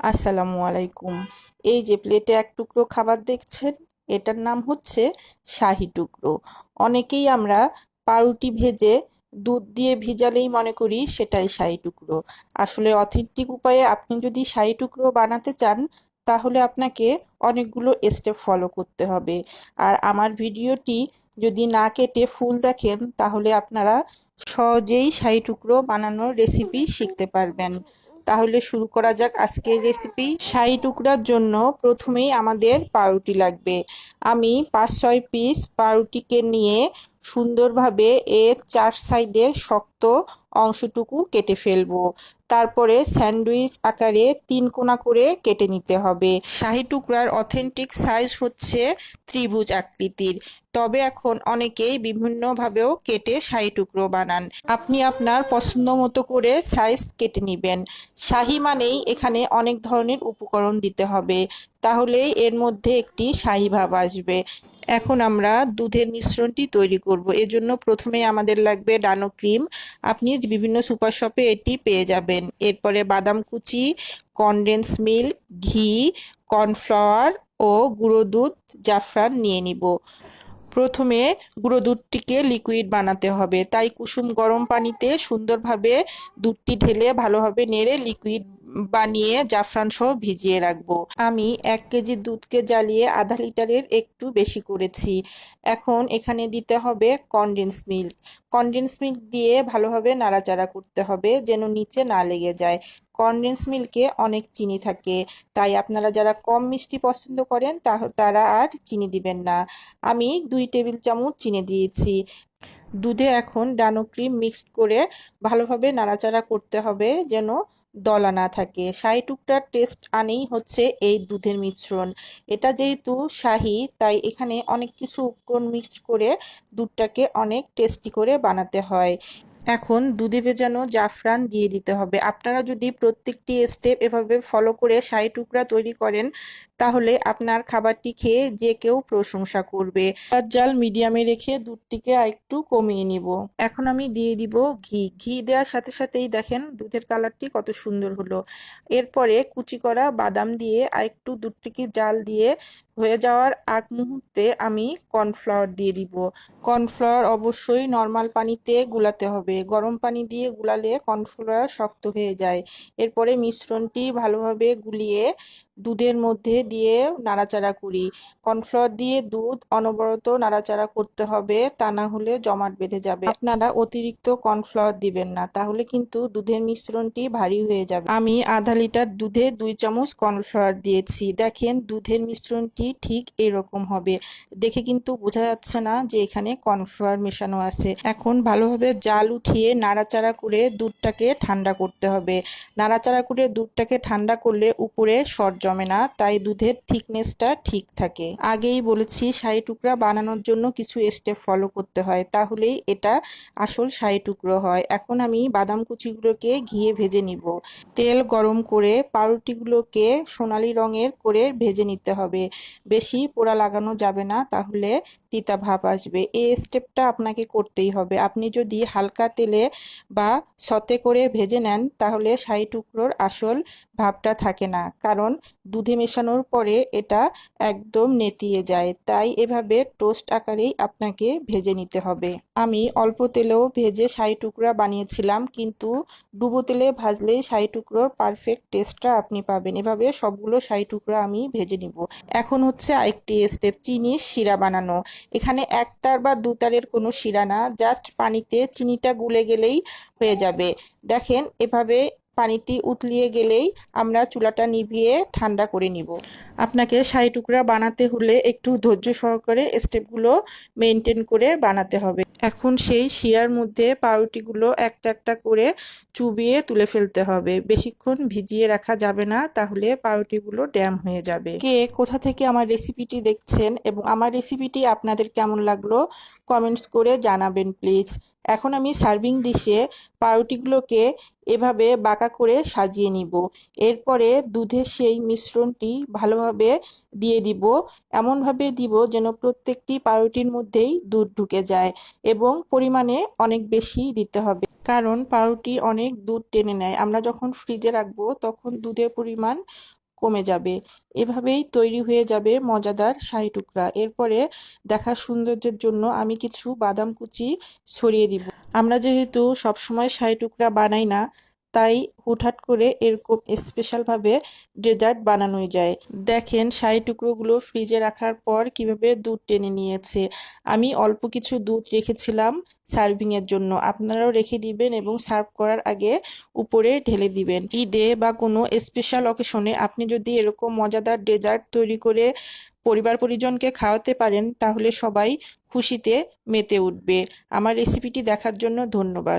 আসসালামু আলাইকুম। এই যে প্লেটে এক টুকরো খাবার দেখছেন, এটার নাম হচ্ছে শাহি টুকরো। অনেকেই আমরা পাউরুটি ভেজে দুধ দিয়ে ভিজালেই মনে করি সেটাই শাহি টুকরো। আসলে অথেন্টিক উপায়ে আপনি যদি শাহি টুকরো বানাতে চান, তাহলে আপনাকে অনেকগুলো স্টেপ ফলো করতে হবে। আর আমার ভিডিওটি যদি না কেটে ফুল দেখেন, তাহলে আপনারা সহজেই শাহি টুকরো বানানোর রেসিপি শিখতে পারবেন। তাহলে শুরু করা যাক আজকের রেসিপি শাহি টুকরার জন্য প্রথমেই আমাদের পাউরুটি লাগবে। আমি পাঁচ ছয় পিস পাউরুটিকে নিয়ে সুন্দরভাবে এর চার সাইডের শক্ত অংশটুকু কেটে ফেলব। তারপরে স্যান্ডউইচ আকারে তিন কোনা করে কেটে নিতে হবে। শাহি টুকরার অথেন্টিক সাইজ হচ্ছে ত্রিভুজ আকৃতির। তবে এখন অনেকেই বিভিন্নভাবেও কেটে শাহি টুকরো বানান। আপনি আপনার পছন্দ মতো করে সাইজ কেটে নেবেন। শাহি মানেই এখানে অনেক ধরনের উপকরণ দিতে হবে। তাহলেই এর মধ্যে একটি শাহি ভাব আসবে। এখন আমরা দুধের মিশ্রণটি তৈরি করব। এজন্য প্রথমে আমাদের লাগবে ডানো ক্রিম। আপনি বিভিন্ন সুপার শপে এটি পেয়ে যাবেন। এরপরে বাদাম কুচি কনডেন্স মিল্ক ঘি কর্নফ্লাওয়ার ও গুঁড়ো দুধ, জাফরান নিয়ে নিব। প্রথমে গুঁড়ো দুধটিকে লিকুইড বানাতে হবে। তাই কুসুম গরম পানিতে সুন্দরভাবে দুধটি ঢেলে ভালোভাবে নেড়ে লিকুইড বানিয়ে জাফরান সহ ভিজিয়ে রাখব। আমি এক কেজি দুধকে জ্বালিয়ে আধা লিটারের একটু বেশি করেছি। এখন এখানে দিতে হবে কনডেন্স মিল্ক কনডেন্স মিল্ক দিয়ে ভালোভাবে নাড়াচাড়া করতে হবে যেন নিচে না লেগে যায়। কনডেন্স মিল্কে অনেক চিনি থাকে। তাই আপনারা যারা কম মিষ্টি পছন্দ করেন তারা আর চিনি দিবেন না। আমি দুই টেবিল চামচ চিনি দিয়েছি। দুধে এখন ডানো ক্রিম মিক্সড করে ভালোভাবে নাড়াচাড়া করতে হবে যেন দলা না থাকে। শাহি টুকটার টেস্ট আনেই হচ্ছে এই দুধের মিশ্রণ। এটা যেহেতু শাহি, তাই এখানে অনেক কিছু উপকরণ মিক্স করে দুধটাকে অনেক টেস্টি করে বানাতে হয়। এখন দুধে ভেজানো জাফরান দিয়ে দিতে হবে। আপনারা যদি প্রত্যেকটি স্টেপ এভাবে ফলো করে শাহি টুকরা তৈরি করেন, তাহলে আপনার খাবারটি খেয়ে যে কেউ প্রশংসা করবে। জাল মিডিয়ামে রেখে দুধটিকে একটু কমিয়ে নিব। এখন আমি দিয়ে দিব ঘি। ঘি দেওয়ার সাথে সাথেই দেখেন দুধের কালারটি কত সুন্দর হলো। এরপরে কুচি করা বাদাম দিয়ে আরেকটু দুধটিকে জাল দিয়ে হয়ে যাওয়ার আগ মুহূর্তে আমি কর্নফ্লাওয়ার দিয়ে দিব। কর্নফ্লাওয়ার অবশ্যই নর্মাল পানিতে গুলাতে হবে। গরম পানি দিয়ে গুলালে কর্নফ্লাওয়ার শক্ত হয়ে যায়। এরপরে মিশ্রণটি ভালোভাবে গুলিয়ে দুধের মধ্যে দিয়ে নাড়াচাড়া করি। কর্নফ্লাওয়ার দিয়ে দুধ অনবরত নাড়াচাড়া করতে হবে, তা না হলে জমাট বেঁধে যাবে। আপনারা অতিরিক্ত কর্নফ্লাওয়ার দিবেন না, তাহলে কিন্তু দুধের মিশ্রণটি ভারী হয়ে যাবে। আমি আধা লিটার দুধে দুই চামচ কর্নফ্লাওয়ার দিয়েছি। দেখেন দুধের মিশ্রণটি ঠিক এরকম হবে। দেখে কিন্তু বোঝা যাচ্ছে না যে এখানে কর্নফ্লাওয়ার মেশানো আছে। এখন ভালোভাবে জাল উঠিয়ে নাড়াচাড়া করে দুধটাকে ঠান্ডা করতে হবে। নাড়াচাড়া করে দুধটাকে ঠান্ডা করলে উপরে সর জমে না, তাই দুধের থিকনেসটা ঠিক থাকে। আগেই বলেছি, শাহি টুকরা বানানোর জন্য কিছু স্টেপ ফলো করতে হয়, তাহলেই এটা আসল শাহি টুকরো হয়। এখন আমি বাদাম কুচিগুলোকে ঘিয়ে ভেজে নিব। তেল গরম করে পাউরুটিগুলোকে সোনালি রঙের করে ভেজে নিতে হবে। বেশি পোড়া লাগানো যাবে না, তাহলে তিতা ভাব আসবে। এই স্টেপটা আপনাকে করতেই হবে। আপনি যদি হালকা তেলে বা সতে করে ভেজে নেন, তাহলে শাহি টুকরোর আসল ভাবটা থাকে না। কারণ দুধে মেশানোর পরে এটা একদম নেতিয়ে যায়। তাই এভাবে টোস্ট আকারেই আপনাকে ভেজে নিতে হবে। আমি অল্প তেলেও ভেজে শাহি টুকরা বানিয়েছিলাম, কিন্তু ডুবো তেলে ভাজলেই শাহি টুকরোর পারফেক্ট টেস্টটা আপনি পাবেন। এভাবে সবগুলো শাহি টুকরা আমি ভেজে নিব। এখন হচ্ছে আরেকটি স্টেপ চিনির শিরা বানানো। এখানে একতার বা দু দুতারের কোনো শিরা না জাস্ট পানিতে চিনিটা গুলে গেলেই হয়ে যাবে। দেখেন, এভাবে পানিটি উতলিয়ে গেলেই আমরা চুলাটা নিভিয়ে ঠান্ডা করে নিব। আপনাকে শাহি টুকরা বানাতে হলে একটু ধৈর্য সহকারে স্টেপগুলো মেনটেন করে বানাতে হবে। এখন সেই শিরার মধ্যে পাউরুটিগুলো একটা একটা করে চুবিয়ে তুলে ফেলতে হবে। বেশিক্ষণ ভিজিয়ে রাখা যাবে না, তাহলে পাউরুটিগুলো ড্যাম হয়ে যাবে। কে কোথা থেকে আমার রেসিপিটি দেখছেন এবং আমার রেসিপিটি আপনাদের কেমন লাগল কমেন্টস করে জানাবেন, প্লিজ। এখন আমি সার্ভিং ডিশে পাউরুটিগুলোকে এভাবে বাঁকা করে সাজিয়ে নিব। এরপরে দুধের সেই মিশ্রণটি ভালোভাবে দিয়ে দিব। এমনভাবে দিব যেন প্রত্যেকটি পাউরুটির মধ্যেই দুধ ঢুকে যায় এবং পরিমাণে অনেক বেশি দিতে হবে। কারণ পাউরুটি অনেক দুধ টেনে নেয়। আমরা যখন ফ্রিজে রাখব তখন দুধের পরিমাণ কমে যাবে। এভাবেই তৈরি হয়ে যাবে মজাদার শাহি টুকরা। এরপরে দেখা সৌন্দর্যের জন্য আমি কিছু বাদাম কুচি ছড়িয়ে দিব। আমরা যেহেতু সবসময় শাহি টুকরা বানাই না তাই হুটহাট করে এরকম স্পেশালভাবে ডেজার্ট বানানোই যায়। দেখেন শাহি টুকরোগুলো ফ্রিজে রাখার পর কীভাবে দুধ টেনে নিয়েছে। আমি অল্প কিছু দুধ রেখেছিলাম সার্ভিংয়ের জন্য। আপনারাও রেখে দিবেন এবং সার্ভ করার আগে উপরে ঢেলে দিবেন। ঈদে বা কোনো স্পেশাল অকেশনে আপনি যদি এরকম মজাদার ডেজার্ট তৈরি করে পরিবার পরিজনকে খাওয়াতে পারেন, তাহলে সবাই খুশিতে মেতে উঠবে। আমার রেসিপিটি দেখার জন্য ধন্যবাদ।